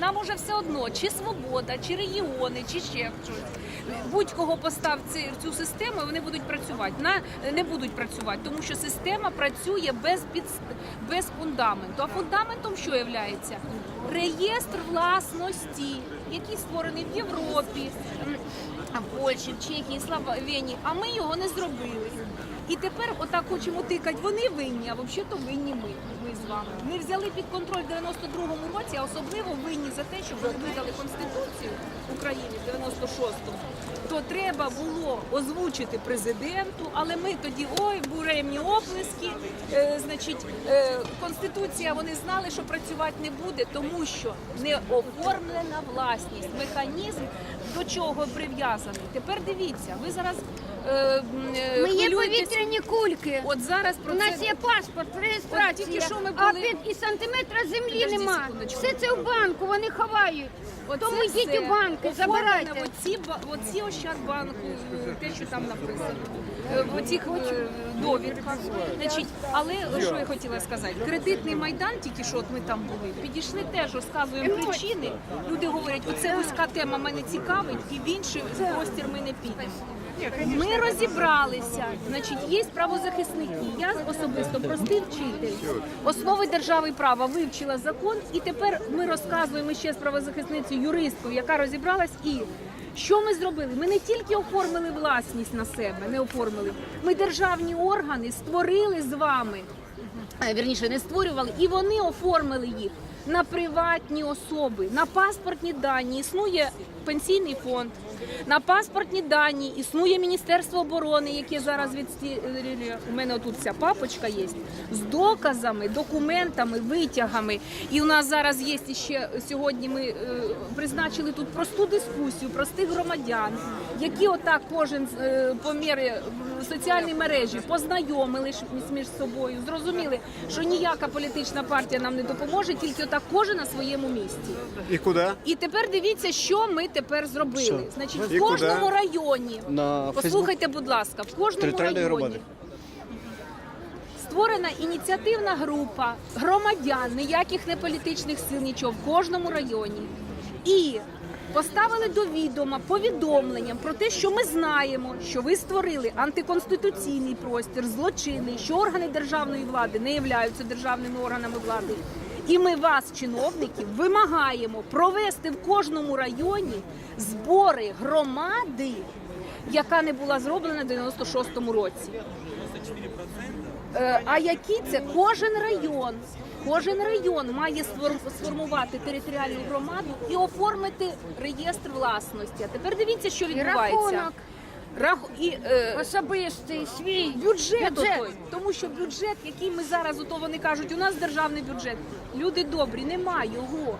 Нам уже все одно, чи свобода, чи регіони, чи ще щось. Будь-кого постав цю систему, вони будуть працювати. На не будуть працювати, тому що система працює без під без фундаменту. А фундаментом що є? Реєстр власності, який створений в Європі, в Польщі, в Чехії, Словенії, а ми його не зробили. І тепер отак хочемо тикати, вони винні, а взагалі-то винні ми, ми з вами. Ми взяли під контроль в 92-му році, а особливо винні за те, що коли видали Конституцію України в 96-му, то треба було озвучити президенту, але ми тоді ой, буремні оплески. Е, значить, е, Конституція вони знали, що працювати не буде, тому що не оформлена власність, механізм до чого прив'язаний. Тепер дивіться, ви зараз е, е, Ми є хвилюєтесь. повітряні кульки. От зараз про У це нас є паспорт, реєстрація, От тільки що ми а були- під і сантиметра землі Підожди нема. секундочку. Все це в банку, вони ховають. Оце Тому йдіть все у банки, оформлено забирайте. Оці, ба- оці Ощадбанку, те, що там написано, в оцих е, довідках. Значить, але що я хотіла сказати, кредитний майдан, тільки що от ми там були, підійшли теж, розказуємо причини. Люди говорять, оце вузька тема мене цікавить, і в інший простір ми не підемо. Ми розібралися. Значить, є правозахисники. Я особисто простий вчитель. Основи держави і права вивчила закон, і тепер ми розказуємо ще з правозахисницею юристкою, яка розібралась і. Що ми зробили? Ми не тільки оформили власність на себе, не оформили. Ми державні органи створили з вами. Е, Вірніше, не створювали, і вони оформили їх на приватні особи, на паспортні дані. Існує пенсійний фонд, на паспортні дані існує Міністерство оборони, яке зараз відстрілює. У мене тут ця папочка є з доказами, документами, витягами. І у нас зараз є ще сьогодні. Ми е, призначили тут просту дискусію, простих громадян, які отак кожен е, по в соціальній мережі познайомились між собою, зрозуміли, що ніяка політична партія нам не допоможе, тільки отак кожен на своєму місці. И куда? І тепер дивіться, що ми тепер зробили. Що? Значить, І в кожному куди? районі На послухайте, будь ласка, в кожному Територіальної районі громади. створена ініціативна група громадян, ніяких не політичних сил, нічого в кожному районі. І поставили до відома повідомленням про те, що ми знаємо, що ви створили антиконституційний простір, злочинний, що органи державної влади не являються державними органами влади. І ми вас, чиновників, вимагаємо провести в кожному районі збори громади, яка не була зроблена в 96-му році. Е, А які це кожен район? Кожен район має сформувати територіальну громаду і оформити реєстр власності. А тепер дивіться, що відбувається. Рахунок. Рах... і, е, Особистий, свій бюджет, Бюджет. отой. тому що бюджет, який ми зараз, ото вони кажуть, у нас державний бюджет. Люди добрі, нема його.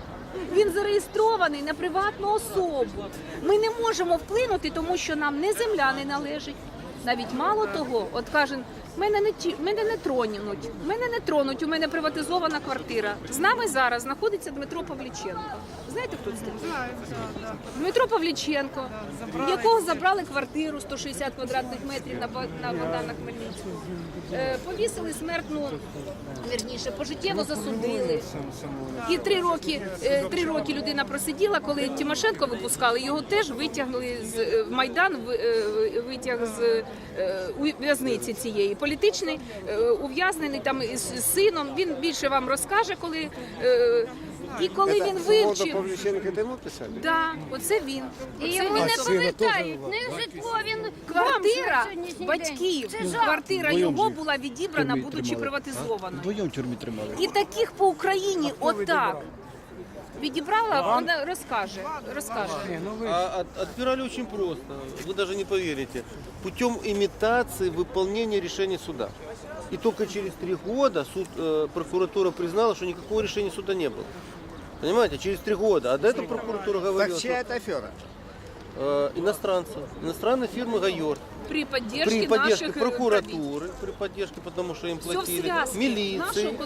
Він зареєстрований на приватну особу. Ми не можемо вплинути, тому що нам не земля не належить. Навіть мало того, от каже, мене не ті, мене не тронуть. Мене не тронуть. У мене приватизована квартира. З нами зараз знаходиться Дмитро Павліченко. Знаєте, хто це? Знаю, да, да. Дмитро Павліченко, забрали. якого забрали квартиру 160 квадратних метрів на, на Богдана Хмельницького. Е, повісили смертну, вірніше, пожиттєво засудили. І три роки, е, три роки людина просиділа, коли Тимошенко випускали, його теж витягнули з е, Майдан, витяг з в'язниці цієї. Політичний е, ув'язнений там із сином. Він більше вам розкаже, коли. е, І коли він вивчив? Да, оце він. І його не повертають, не житло, він Квартира батьків, квартира його була відібрана, будучи приватизована. Вдвоєм тюрмі тримали. І таких по Україні отак. Відібрала, вона розкаже. Розкаже. А от- отбирали очень просто. Вы даже не поверите. Путем имитации выполнения решения суда. И только через три года суд, э, прокуратура признала, что никакого решения суда не было. Понимаете, через три года. А до этого прокуратура говорила, Так чья это афера? э, иностранцев, иностранной фирмы Гайор, При поддержке, при поддержке наших прокуратуры, при поддержке, потому что им платили, связке. милиции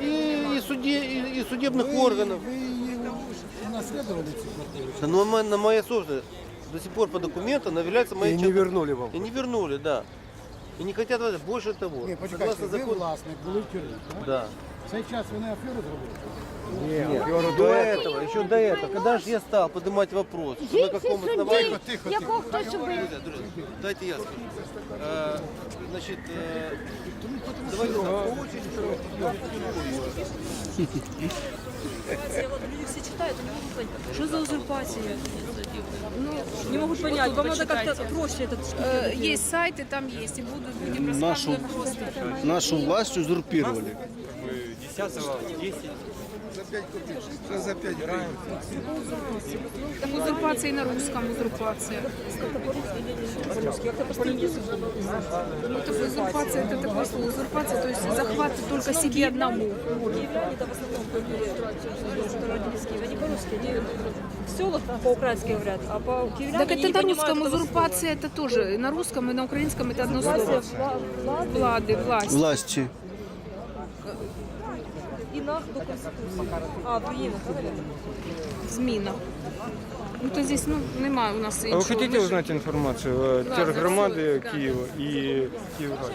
и, и, суде, и, и судебных органов. Наслідували цю квартиру? Да, Но мо- на моя собственность до сих пор по документам она является моей И не частной- вернули вам. И не вернули, да. И не хотят возвращать. Больше того. Ні, почекайте, согласно ви закону. власник, були в тюрмі. так? Да. В цей час вони аферу зробили? Нет, до этого, еще до этого. Когда же я стал поднимать вопрос, что на Жінці каком судді, основании... якого хтось убив. Друзья, друзья, Дайте я скажу. Э, Значит, э, давайте так, по очереди. Люди все читают, они не могут понять, что за узурпация. Ну, не могут понять, вам надо как-то проще этот Е, Є сайти, там есть, и будут, будем Нашу, розказувати. нашу власть узурпировали. Там узурпація і на русском узурпація. Ну, так узурпация это такое слово. Узурпация, то есть захват только себе одному. киевляне, там в основном как бы, что родились в Киеве, они по-русски, они в селах по-украински говорят, а по киевляне Так они это не на понимают русском этого узурпация, это тоже и на русском, и на украинском это одно слова. слово. Власти, вла- влады Влады, власть. Власті. и нах до Конституції. А, в руинах. Зміна. Ну то здесь ну немає у нас А іншого. вы хотите Ми ж- узнать информацию о Да, тергромады да. Киева и Киевграда?